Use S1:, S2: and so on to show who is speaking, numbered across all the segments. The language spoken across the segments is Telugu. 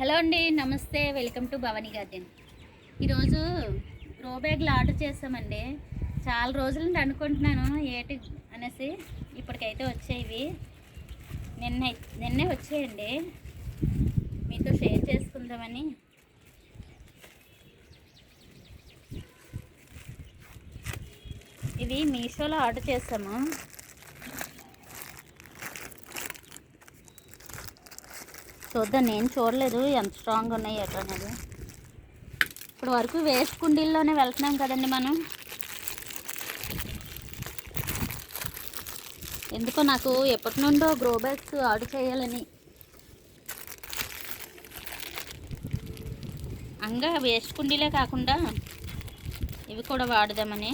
S1: హలో అండి నమస్తే. Welcome to Bhavani garden. ఈరోజు గ్రో బ్యాగ్లు ఆర్డర్ చేస్తామండి చాలా రోజుల నుండి అనుకుంటున్నాను ఏటి అనేసి. ఇప్పటికైతే వచ్చేవి నిన్న నిన్నే వచ్చేయండి. మీతో షేర్ చేసుకుందామని. ఇవి మీషోలో ఆర్డర్ చేసాము. చూద్దాం. నేను చూడలేదు. ఎంత స్ట్రాంగ్ ఉన్నాయి ఎట్లా అనేది. ఇప్పుడు వరకు వేస్ట్ కుండీల్లోనే వెళ్తున్నాం కదండి మనం. ఎందుకో నాకు ఎప్పటి నుండో గ్రో బ్యాగ్స్ ఆర్డర్ చేయాలని. అంగా వేస్ట్ కుండీలే కాకుండా ఇవి కూడా వాడదామని.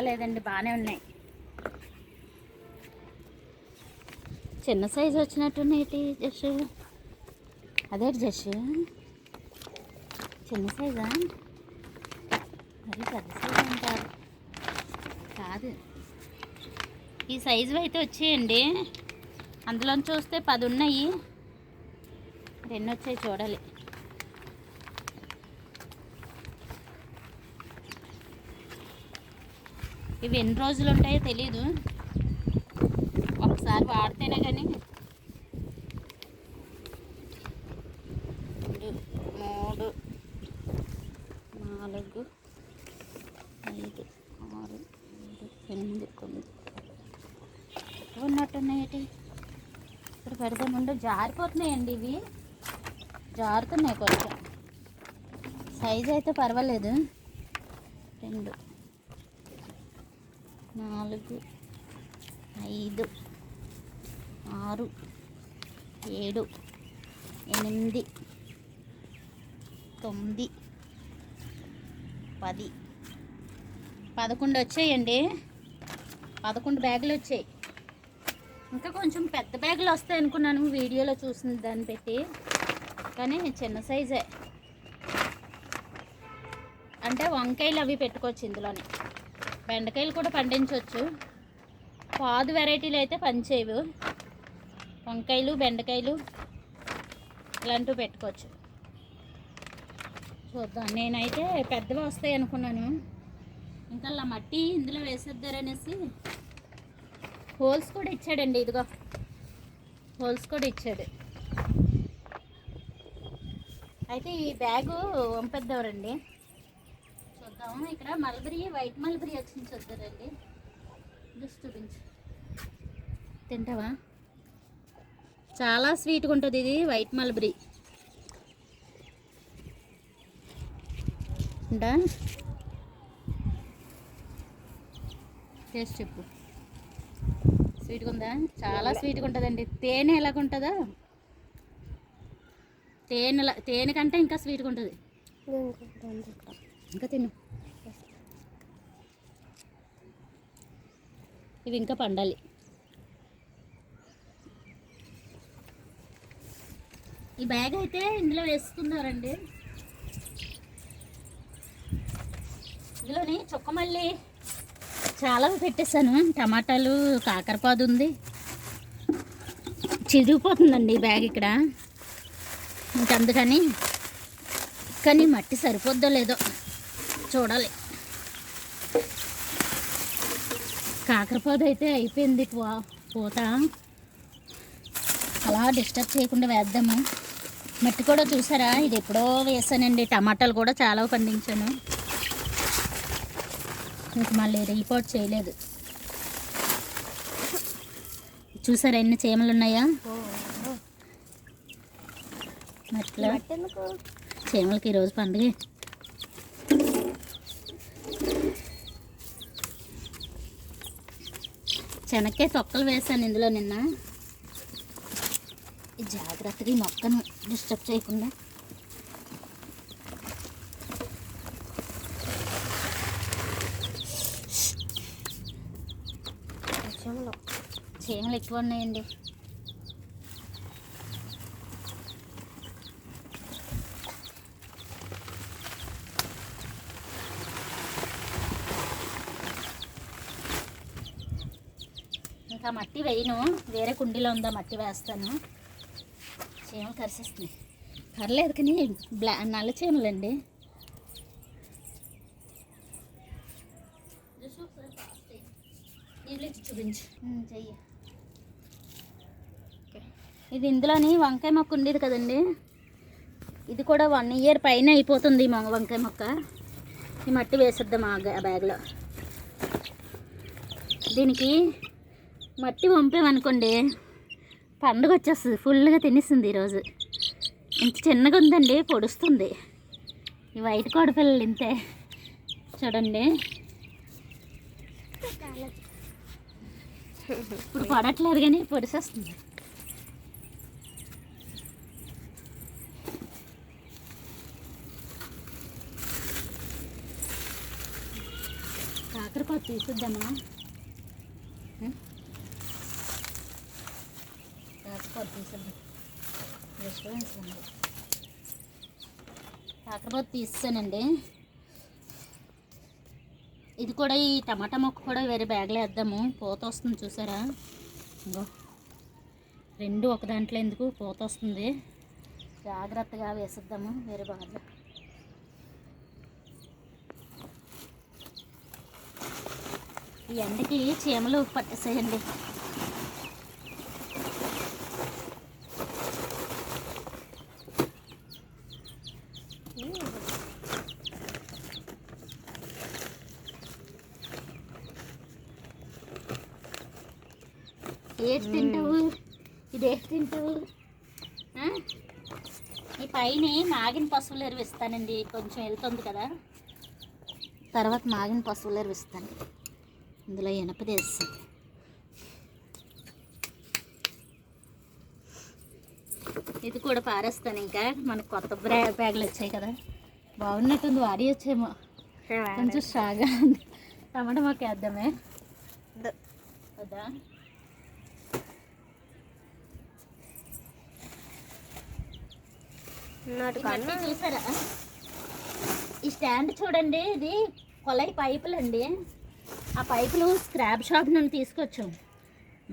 S1: పర్వాలేదండి బాగానే ఉన్నాయి. చిన్న సైజు వచ్చినట్టున్నాయి జస్ట్ అదే జస్ట్ చిన్న సైజా? మరి పెద్ద సైజు అంటారు. కాదు. ఈ సైజు అయితే వచ్చేయండి. అందులో చూస్తే పది ఉన్నాయి. రెండు వచ్చాయి చూడాలి. ఇవి ఎన్ని రోజులు ఉంటాయో తెలీదు. ఒకసారి వాడితేనే కానీ. రెండు మూడు నాలుగు ఐదు ఆరు ఏడు ఎనిమిది తొమ్మిది. ఎక్కువ ఉన్నట్టున్నాయి ఇప్పుడు పెడితే ముందు జారిపోతున్నాయండి ఇవి. జారుతున్నాయి కొంచెం. సైజ్ అయితే పర్వాలేదు. రెండు. నాలుగు ఐదు ఆరు ఏడు ఎనిమిది తొమ్మిది పది. పదకొండు వచ్చాయండి. పదకొండు బ్యాగులు వచ్చాయి. ఇంకా కొంచెం పెద్ద బ్యాగులు వస్తాయి అనుకున్నాను వీడియోలో చూసిన దాన్ని పెట్టి. కానీ చిన్న సైజే. అంటే వంకాయలు అవి పెట్టుకోవచ్చు ఇందులోనే. బెండకాయలు కూడా పండించవచ్చు పాదు వెరైటీలు అయితే పనిచేయవు వంకాయలు బెండకాయలు ఇలాంటివి పెట్టుకోవచ్చు. చూద్దాం. నేనైతే పెద్దవి వస్తాయి అనుకున్నాను. ఇంకా అలా మట్టి ఇందులో వేసేద్దారనేసి హోల్స్ కూడా ఇచ్చాడండి ఇదిగో. హోల్స్ కూడా ఇచ్చాడు. అయితే ఈ బ్యాగు వంపేద్దామండి చూద్దాము ఇక్కడ మల్బరీ వైట్ మల్బరీ వచ్చింది చూద్దారండి జస్ట్ చూపించు. తింటావా? చాలా స్వీట్గా ఉంటుంది ఇది వైట్ మల్బరీ. ఉంటా టేస్ట్ చెప్పు. స్వీట్గా ఉందా? చాలా స్వీట్గా ఉంటుందండి. తేనె ఎలాగుంటుందా తేనె తేనె కంటే ఇంకా స్వీట్గా ఉంటుంది. ఇంకా తిను. ఇవి ఇంకా పండాలి. ఈ బ్యాగ్ అయితే ఇందులో వేసుకున్నారండి. ఇందులోని చుక్కమల్లి చాలా పెట్టేశాను. టమాటాలు కాకరపాదు ఉంది. చిరిగిపోతుందండి ఈ బ్యాగ్ ఇక్కడ. ఇంక అందుకని కానీ మట్టి సరిపోద్దో లేదో. చూడాలి. కాకరపాదు అయితే అయిపోయింది. పో- పూత. అలా డిస్టర్బ్ చేయకుండా వేద్దాము. మట్టి కూడా చూసారా? ఇది ఎప్పుడో వేసానండి. టమాటాలు కూడా చాలా పండించాను. ఇంక మళ్ళీ రీపోర్ట్ చేయలేదు. చూసారా ఎన్ని చీమలు ఉన్నాయా? మట్టిలో. చీమలకి ఈరోజు పండుగ. శనక్కాయ తొక్కలు వేసాను ఇందులో నిన్న. ఈ జాగ్రత్తగా ఈ మొక్కను డిస్టర్బ్ చేయకుండా. చీమలు ఎక్కువ ఉన్నాయండి ఇంకా మట్టి వేయను. వేరే కుండీలో ఉందా మట్టి వేస్తాను. చీమలు కరిసిస్తున్నాయి పర్లేదు కానీ బ్లా నల్ల చీమలండి. చూపించు. చెయ్యి. ఇది ఇందులోని వంకాయ మొక్క ఉండేది కదండి. ఇది కూడా వన్ ఇయర్ పైన అయిపోతుంది ఈ మొ- వంకాయ మొక్క. ఈ మట్టి వేసిద్దాం ఆ బ్యాగ్లో. దీనికి మట్టి పంపామనుకోండి పండుగ వచ్చేస్తుంది ఫుల్గా తినేస్తుంది ఈరోజు. ఇంత చిన్నగా ఉందండి పొడుస్తుంది. ఈ వైట్ కోడి పిల్లలు ఇంతే. చూడండి. ఇప్పుడు పడట్లేదు కానీ పొడిసేస్తుంది. కాకరపాత తీసుద్దామా? కాకరపాత తీస్తానండి. ఇది కూడా ఈ టమాటా మొక్క కూడా వేరే బ్యాగ్లో వేద్దాము. పూత వస్తుంది చూసారా? ఇంకో రెండు ఒక దాంట్లో ఎందుకు పూత వస్తుంది. జాగ్రత్తగా వేసిద్దాము వేరే బాగా ఈ ఎండకి చీమలు పట్టేసేయండి. ఏటి తింటావు? ఇది ఏటి తింటావు? ఈ పైన మాగిన పశువులు ఎరువు ఇస్తానండి కొంచెం వెళ్తుంది కదా. తర్వాత మాగిన పశువులు ఎరువు ఇస్తాను ఇందులో వేస్తాను ఇది కూడా పారేస్తాను ఇంకా. మనకు కొత్త బ్రా బ్యాగులు వచ్చాయి కదా. బాగున్నట్టుంది. వాడి వచ్చేమో. కొంచెం స్ట్రాగా ఉంది. టమాటా మొక్క వేద్దామే. వద్దా ఈ మట్టి చూసారా? ఈ స్టాండ్ చూడండి ఇది కొలై పైపులు అండి. ఆ పైపులు స్క్రాప్ షాప్ నుండి తీసుకొచ్చాం.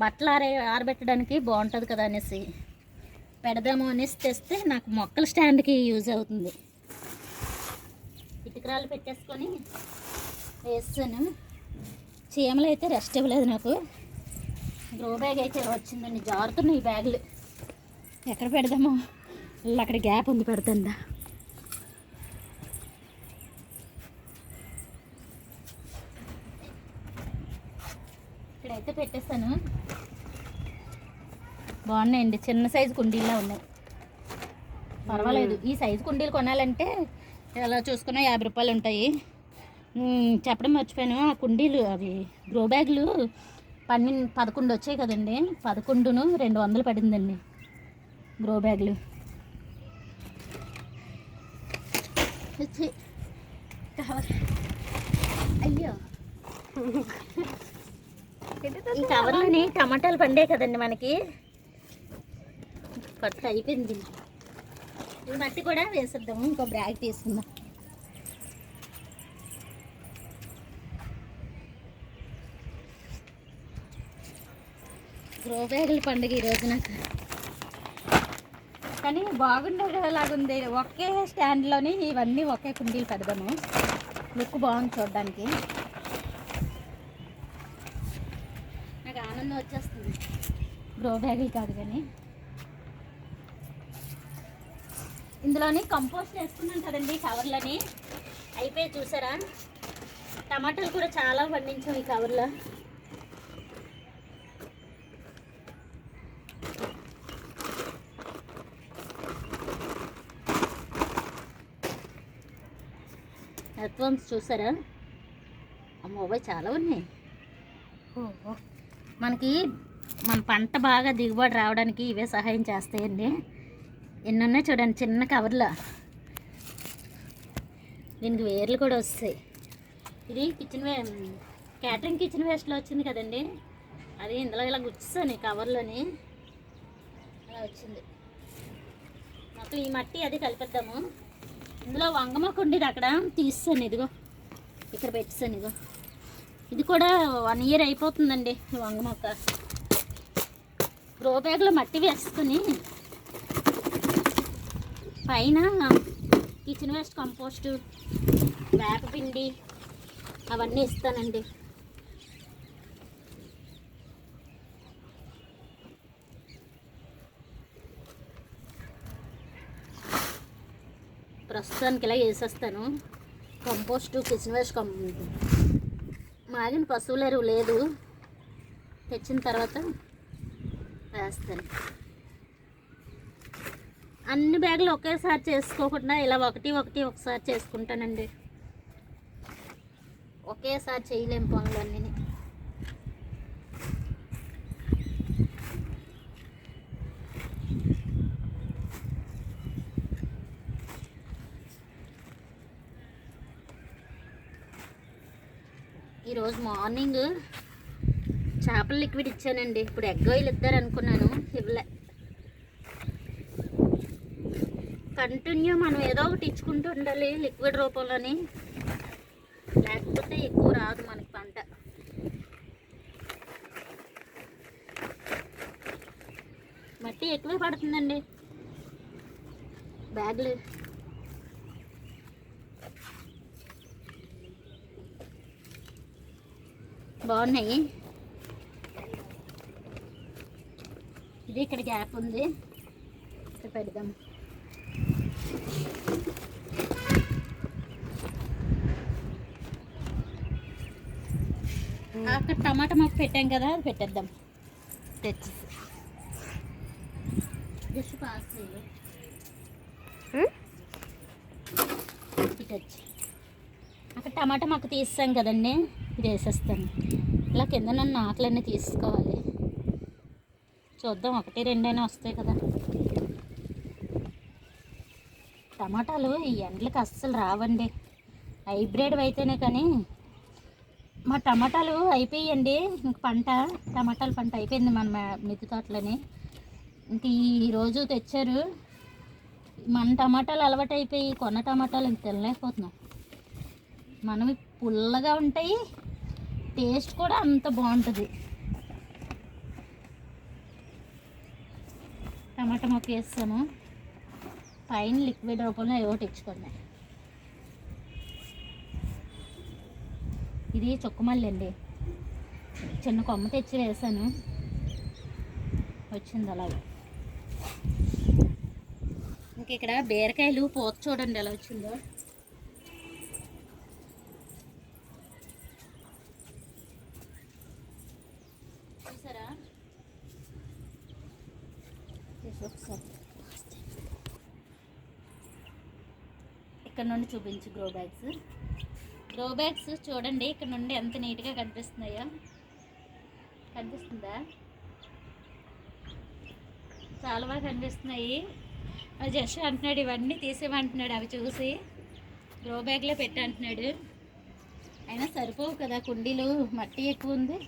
S1: బట్టలు ఆరే ఆరబెట్టడానికి బాగుంటుంది కదా అనేసి. పెడదాము అనేసి తెస్తే నాకు మొక్కల స్టాండ్కి యూజ్ అవుతుంది. ఇటుకరాలు పెట్టేసుకొని వేస్తాను. చీమలు అయితే రెస్ట్ ఇవ్వలేదు నాకు. గ్రో బ్యాగ్ అయితే వచ్చిందండి. జారుతున్నాయి ఈ బ్యాగులు ఎక్కడ పెడదామో? ఇలా అక్కడ గ్యాప్ ఉంది పెడుతుందా ఇక్కడైతే పెట్టేస్తాను. బాగున్నాయండి చిన్న సైజు కుండీల్లో ఉన్నాయి. పర్వాలేదు ఈ సైజు కుండీలు కొనాలంటే ఎలా చూసుకున్నా యాభై రూపాయలు ఉంటాయి. చెప్పడం మర్చిపోయాను ఆ కుండీలు అవి గ్రో బ్యాగులు పన్నెండు పదకొండు వచ్చాయి కదండి. పదకొండును రెండు వందలు పడిందండి గ్రో బ్యాగులు. ఛీ, అయ్యో. ఈ కవర్లోని టమాటాలు పండే కదండి మనకి. పట్టు అయిపోయింది. ఈ మట్టి కూడా వేసేద్దాము. ఇంకో బ్యాగ్ తీసుకుందాం. గ్రో బ్యాగుల పండుగ ఈరోజు నాకు కానీ బాగుండేలాగుంది. ఒకే స్టాండ్లోని ఇవన్నీ ఒకే కుండీలు పెడదాము. లుక్ బాగుంది చూడడానికి. నాకు ఆనందం వచ్చేస్తుంది. గ్రో బ్యాగులు కాదు కానీ. ఇందులోని కంపోస్ట్ వేసుకున్నాం కదండి కవర్లని అయిపోయి చూసారా? టమాటాలు కూడా చాలా పండించాం ఈ కవర్లో ఎర్త్వన్స్ చూసారా? అమ్మోబాయ్ చాలా ఉన్నాయి. ఓహో. మనకి మన పంట బాగా దిగుబడి రావడానికి ఇవే సహాయం చేస్తాయండి. ఎన్నున్నాయి చూడండి చిన్న కవర్లో. దీనికి వేర్లు కూడా వస్తాయి. ఇది కిచెన్ వే క్యాటరింగ్ కిచెన్ వేస్ట్లో వచ్చింది కదండి. అది ఇందులో ఇలా గుచ్చేసాను కవర్లోని. అలా వచ్చింది. మొత్తం ఈ మట్టి అది కలిపేద్దాము. ఇందులో వంగమొక్క ఉండేది అక్కడ. తీస్తాను ఇదిగో. ఇక్కడ పెట్టేసాను ఇదిగో. ఇది కూడా వన్ ఇయర్ అయిపోతుందండి వంగమొక్క గ్రో బ్యాగ్లో మట్టి వేసుకుని పైన కిచెన్ వేస్ట్ కంపోస్టు వేపపిండి అవన్నీ ఇస్తానండి. ప్రస్తుతానికి ఇలా వేసేస్తాను. కంపోస్టు కిచెన్ వేస్ట్ కం మాగిన పశువుల ఎరువు లేదు. తెచ్చిన తర్వాత వేస్తాను. అన్ని బ్యాగులు ఒకేసారి చేసుకోకుండా ఇలా ఒకటి ఒకటి ఒకసారి చేసుకుంటానండి. ఒకేసారి చేయలేము పనులు అన్నీ ఈరోజు మార్నింగ్ చేపల లిక్విడ్ ఇచ్చానండి. ఇప్పుడు ఎగ్ ఆయిల్ ఇద్దారు అనుకున్నాను ఇవ్వలే. కంటిన్యూ మనం ఏదో ఒకటి ఇచ్చుకుంటూ ఉండాలి లిక్విడ్ రూపంలోని. లేకపోతే ఎక్కువ రాదు మనకి పంట. మట్టి ఎక్కువే పడుతుందండి. బ్యాగులు. బాగున్నాయి. ఇది ఇక్కడ గ్యాప్ ఉంది. ఇక్కడ పెడదాం. అక్కడ టమాటా మొక్క పెట్టాం కదా అది పెట్టేద్దాం. తెచ్చి. జస్ట్ పాస్ అక్కడ టమాటా మొక్క తీస్తాం కదండి. ఇది వేసేస్తాను ఇలా కింద నన్ను ఆకులన్నీ తీసుకోవాలి. చూద్దాం ఒకటి రెండైనా వస్తాయి కదా. టమాటాలు ఈ ఎండలకు అస్సలు రావండి. హైబ్రిడ్ అయితేనే కానీ మా టమాటాలు అయిపోయాయండి ఇంక పంట టమాటాల పంట అయిపోయింది మన మిద్దె తోటలని. ఇంక ఈరోజు తెచ్చారు. మన టమాటాలు అలవాటు అయిపోయి కొన్న టమాటాలు ఇంక తినలేకపోతున్నాం. మనవి పుల్లగా ఉంటాయి టేస్ట్ కూడా అంత బాగుంటుంది. టమాటా మొక్క వేస్తాను. పైన లిక్విడ్ రూపంలో ఏవో తెచ్చుకోండి ఇది చుక్కమల్లి అండి. చిన్న కొమ్మ తెచ్చి వేసాను. వచ్చింది అలాగే. ఇంక ఇక్కడ బీరకాయలు పూత చూడండి ఎలా వచ్చిందో చూసారా చేసి ఒకసారి ఇక్కడ నుండి చూపించు గ్రో బ్యాగ్స్ గ్రో బ్యాగ్స్ చూడండి ఇక్కడ నుండి ఎంత నీట్గా కనిపిస్తున్నాయో. కనిపిస్తుందా? చాలా బాగా కనిపిస్తున్నాయి. అది జస్ట్ అంటున్నాడు ఇవన్నీ తీసేమంటున్నాడు అవి చూసి. గ్రో బ్యాగ్లో పెట్టి అంటున్నాడు. అయినా సరిపోవు కదా కుండీలు మట్టి ఎక్కువ ఉంది.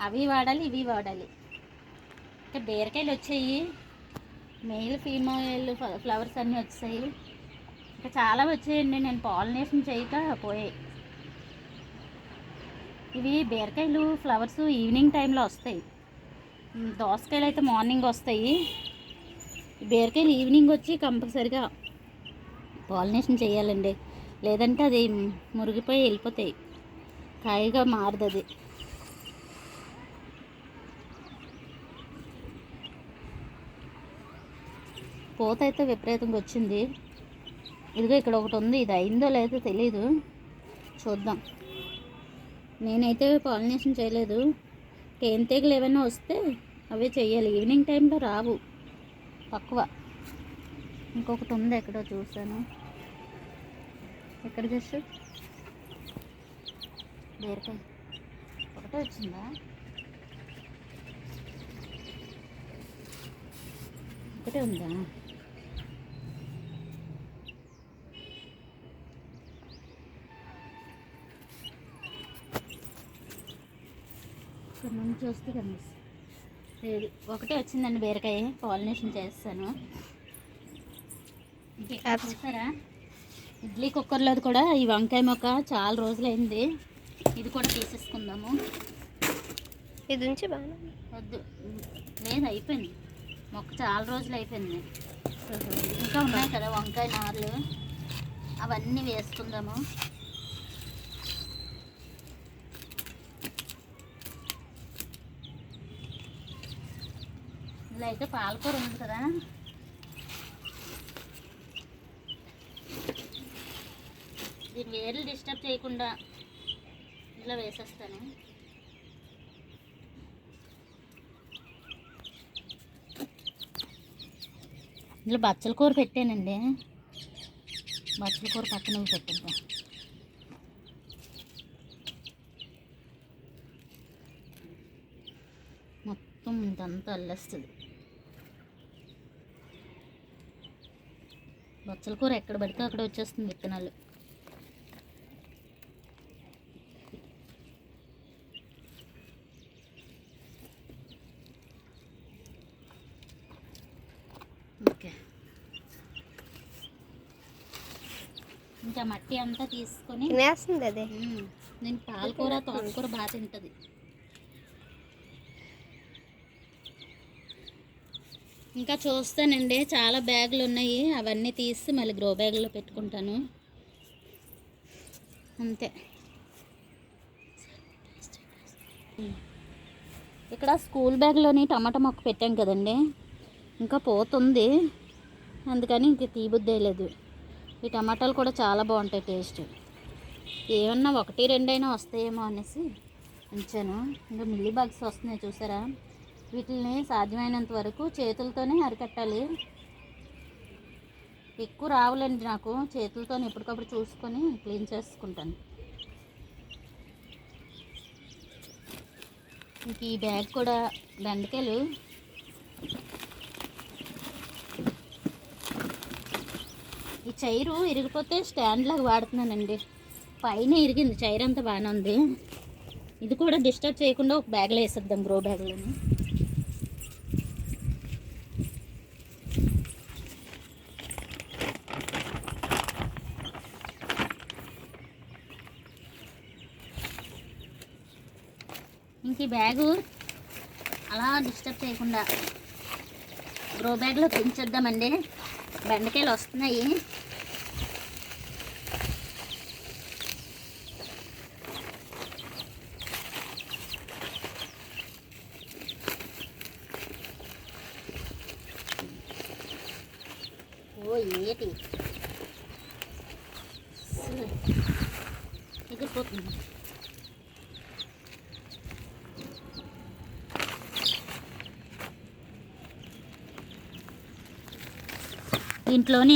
S1: అవి వాడాలి ఇవి వాడాలి. ఇంకా బీరకాయలు వచ్చాయి. మెయిల్ ఫీమేల్ ఫ్లవర్స్ అన్నీ వచ్చాయి ఇంకా చాలా వచ్చాయండి. నేను పాలినేషన్ చేయక పోయాయి ఇవి బీరకాయలు ఫ్లవర్స్ ఈవినింగ్ టైంలో వస్తాయి. దోసకాయలు అయితే మార్నింగ్ వస్తాయి. బీరకాయలు ఈవినింగ్ వచ్చి కంపల్సరిగా పాలినేషన్ చేయాలండి. లేదంటే అది మురిగిపోయి వెళ్ళిపోతాయి. కాయగా మారదు అది. పూత అయితే విపరీతంగా వచ్చింది. ఇదిగో ఇక్కడ ఒకటి ఉంది. ఇది అయిందో లేదో తెలీదు. చూద్దాం. నేనైతే పాలినేషన్ చేయలేదు. తేనెటీగలు ఏమైనా వస్తే అవే చేయాలి. ఈవినింగ్ టైంలో రావు. తక్కువ. ఇంకొకటి ఉంది ఎక్కడో చూసాను ఎక్కడ చూసు బీరకాయ. ఒకటే వచ్చిందా? ఒకటే ఉందా? ఇక్కడ చూస్తే కనిపిస్తుంది. లేదు ఒకటే వచ్చిందండి బీరకాయ. పాలినేషన్ చేస్తాను. చూసారా? ఇడ్లీ కుక్కర్లోది కూడా ఈ వంకాయ మొక్క చాలా రోజులైంది. ఇది కూడా తీసేసుకుందాము.
S2: ఇది ఉంచి బాగా
S1: వద్దు. లేదు అయిపోయింది. మొక్క చాలా రోజులు అయిపోయింది ఇంకా ఉన్నాయి కదా వంకాయ నార్లు. అవన్నీ వేసుకుందాము. ఇలా అయితే పాలకూర ఉంది కదా. దీని వేర్లు డిస్టర్బ్ చేయకుండా ఇలా వేసేస్తాను. ఇందులో బచ్చల కూర పెట్టానండి. బచ్చల కూర పక్కన పెట్టిద్దాం. మొత్తం ఇదంతా అల్లేస్తుంది. బచ్చల కూర ఎక్కడ పడితే అక్కడ వచ్చేస్తుంది విత్తనాలు. ఓకే. ఇంకా మట్టి అంతా తీసుకొని
S2: తినేస్తుంది అదే.
S1: నేను పాలకూర తోటకూర బాగా తింటుంది. ఇంకా చూస్తానండి. చాలా బ్యాగులు ఉన్నాయి అవన్నీ తీసి మళ్ళీ గ్రో బ్యాగ్లో పెట్టుకుంటాను. అంతే. ఇక్కడ స్కూల్ బ్యాగ్లోని టమాటా మొక్క పెట్టాం కదండి. ఇంకా పోతుంది. అందుకని ఇంక తీబుద్దే లేదు. ఈ టమాటాలు కూడా చాలా బాగుంటాయి టేస్ట్. ఏమన్నా ఒకటి రెండైనా వస్తాయేమో అనేసి ఉంచాను. ఇంకా మిల్లీ బాగ్స్ వస్తున్నాయి చూసారా? వీటిని సాధ్యమైనంత వరకు చేతులతోనే అరికట్టాలి. ఎక్కువ రావులేండి నాకు. చేతులతో ఎప్పటికప్పుడు చూసుకొని క్లీన్ చేసుకుంటాను. ఇంక ఈ బ్యాగ్ కూడా బెండకాయలు. ఈ చైరు ఇరిగిపోతే స్టాండ్ లాగా వాడుతున్నానండి. పైన ఇరిగింది. చైర్ అంతా బాగానే ఉంది. ఇది కూడా డిస్టర్బ్ చేయకుండా ఒక బ్యాగ్లో వేసేద్దాం గ్రో బ్యాగ్లోని ఇంక ఈ బ్యాగు అలా డిస్టర్బ్ చేయకుండా గ్రో బ్యాగ్లో పెంచేద్దామండి. బెండకాయలు వస్తున్నాయి. దీంట్లోని